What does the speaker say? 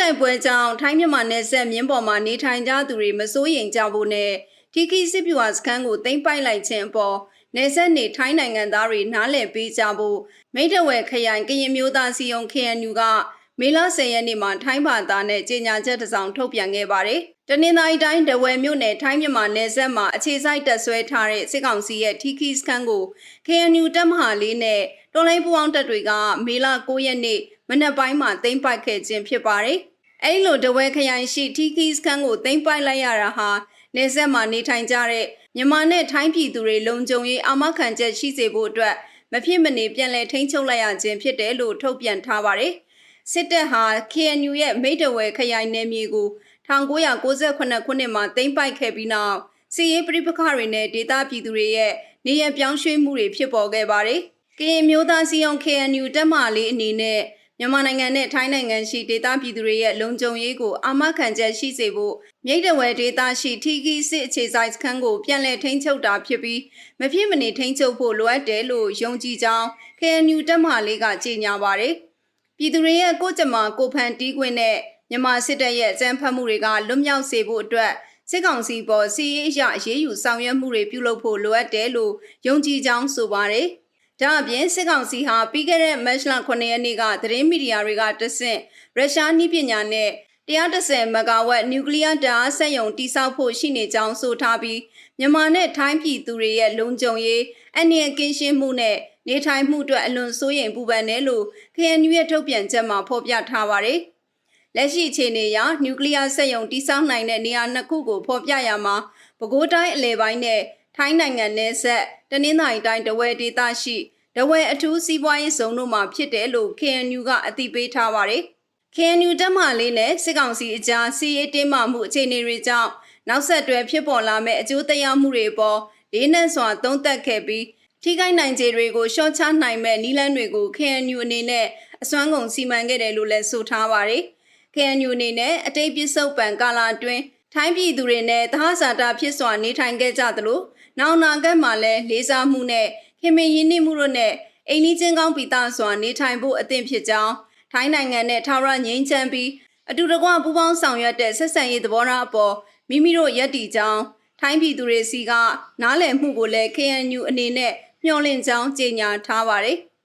တိုက်ပွဲကြောင့်ထိုင်းမြန်မာနယ်စပ်မြင်းပေါ်မှာနေထိုင်ကြသူတွေမစိုးရိမ်ကြဖို့နဲ့တီကီစစ်ပြူဟာစခန်းကိုသိမ်းပိုက်လိုက်ခြင်းအပေါ်နယ်စပ်နေထိုင်းနိုင်ငံသားတွေနားလည်ပေးကြဖို့မိတ္တဝဲခရိုင်ကရင်မျိုးသားစီယုံ KNU က မေလ10ရက်နေ့မှာထိုင်းဘာသာနဲ့ကြေညာချက်တစ်စောင်ထုတ်ပြန်ခဲ့ပါတယ်။တနင်္သာရီတိုင်းဒဝယ်မြို့နယ်ထိုင်းမြန်မာနယ်စပ်မှာအခြေစိုက်တပ်ဆွဲထားတဲ့စစ်ကောင်စီရဲ့တီကီစခန်းကို KNU တပ်မဟာလေးနဲ့တော်လိုင်းပူအောင်တပ်တွေကမေလ9ရက်နေ့မနက်ပိုင်းမှာသိမ်းပိုက်ခဲ့ခြင်းဖြစ်ပါတယ်။အဲဒီလိုဒဝဲခရိုင်ရှိထီကီစခန်းကိုသိမ်းပိုက်လိုက်ရတာဟာနေဆက်မှာနေထိုင်ကြတဲ့မြန်မာနဲ့ထိုင်းပြည်သူတွေလုံခြုံရေးအာမခံချက်ရှိစေဖို့အတွက်မဖြစ်မနေပြန်လည်ထိန်းချုပ်လိုက်ရခြင်းဖြစ်တယ်လို့ထုတ်ပြန်ထားပါတယ်။ စစ်တပ်ဟာ KNU ရဲ့မိတ်တဝဲခရိုင်နယ်မြေကို1998ခုနှစ်မှာသိမ်းပိုက်ခဲ့ပြီးနောက်စီရေးပြိပခတွေနဲ့ဒေသပြည်သူတွေရဲ့နေရပြောင်းရွှေ့မှုတွေဖြစ်ပေါ်ခဲ့ပါတယ်။ကရင်မျိုးသားစီယုံ KNU တပ်မလေးအနေနဲ့မြန်မာနိုင်ငံနဲ့ထိုင်းနိုင်ငံရှိဒေသပြည်သူတွေရဲ့လုံခြုံရေးကိုအာမခံချက်ရှိစေဖို့မြိတ်တဝဲဒေသရှိထီကီစစ်အခြေဆိုင်စခန်းကိုပြန်လည်ထိန်းချုပ်တာဖြစ်ပြီးမဖြစ်မနေထိန်းချုပ်ဖို့လိုအပ်တယ်လို့ယုံကြည်ကြောင်း KNU တပ်မလေးကကြေညာပါတယ်။ ပြည်သူတွေရဲ့ကိုယ်ကြမ္မာကိုဖန်တီးခွင့်နဲ့မြန်မာစစ်တပ်ရဲ့အကြမ်းဖက်မှုတွေကလွတ်မြောက်စေဖို့အတွက်စစ်ကောင်စီပေါ်စီရေးရအရေးယူဆောင်ရွက်မှုတွေပြုလုပ်ဖို့လိုအပ်တယ်လို့ယုံကြည်ကြောင်းဆိုပါတယ်။ဒါအပြင်စစ်ကောင်စီဟာပြီးခဲ့တဲ့မတ်လ9ရက်နေ့ကသတင်းမီဒီယာတွေကတဆင့်ရုရှားနည်းပညာနဲ့130မဂါဝက်နျူကလ িয়ার ဓာတ်အားစက်ရုံတိစောက်ဖို့ရှိနေကြောင်းဆိုထားပြီးမြန်မာနဲ့ထိုင်းပြည်သူတွေရဲ့လုံခြုံရေးအန္တရာယ်ကင်းရှင်းမှုနဲ့ နေထိုင်မှုအတွက်အလွန်စိုးရိမ်ပူပန်တယ်လို့ KNU ရဲ့ထုတ်ပြန်ချက်မှာဖော်ပြထားပါတယ်။လက်ရှိအခြေအနေအရနျူကလ িয়ার စက်ရုံတိစောက်နိုင်တဲ့နေရာနှစ်ခုကိုဖော်ပြရမှာပဲခူးတိုင်းအလဲပိုင်းနဲ့ထိုင်းနိုင်ငံနယ်ဆက်တနင်္သာရီတိုင်းတဝဲဒေသရှိတဝဲအထူးစီးပွားရေးဇုံတို့မှာဖြစ်တယ်လို့ KNU ကအသိပေးထားပါတယ်။ KNU တက်မှလေးနဲ့စစ်ကောင်စီအကြားစီရေးတင်းမာမှုအခြေအနေတွေကြောင့်နောက်ဆက်တွဲဖြစ်ပေါ်လာမဲ့အကျိုးတရားမှုတွေပေါ်လေးနက်စွာသုံးသပ်ခဲ့ပြီး ထိခိုက်နိုင်ခြေတွေကိုရှော့ချနိုင်မဲ့နီလန်းတွေကို KNU အနေနဲ့အစွမ်းကုန်စီမံခဲ့တယ်လို့လည်းဆိုထားပါတယ်။ KNU အနေနဲ့အတိတ်ပြစ္ဆုတ်ပံကာလအတွင်းထိုင်းပြည်သူတွေနဲ့သဟဇာတာဖြစ်စွာနေထိုင်ခဲ့ကြသလိုနောင်နာကတ်မှာလည်းလေးစားမှုနဲ့ခင်မင်ရင်းနှီးမှုတို့နဲ့အိမ်နီးချင်းကောင်းပီတာစွာနေထိုင်ဖို့အသင့်ဖြစ်ကြောင်းထိုင်းနိုင်ငံနဲ့ထာဝရငြိမ်းချမ်းပြီးအတူတကွပူးပေါင်းဆောင်ရွက်တဲ့ဆက်ဆံရေးသဘောထားအပေါ်မိမိတို့ယက်တီကြောင်းထိုင်းပြည်သူတွေစီကနားလည်မှုကိုလည်း KNU အနေနဲ့ မျှော်လင့်ကြောင်းကြေညာထားပါတယ်။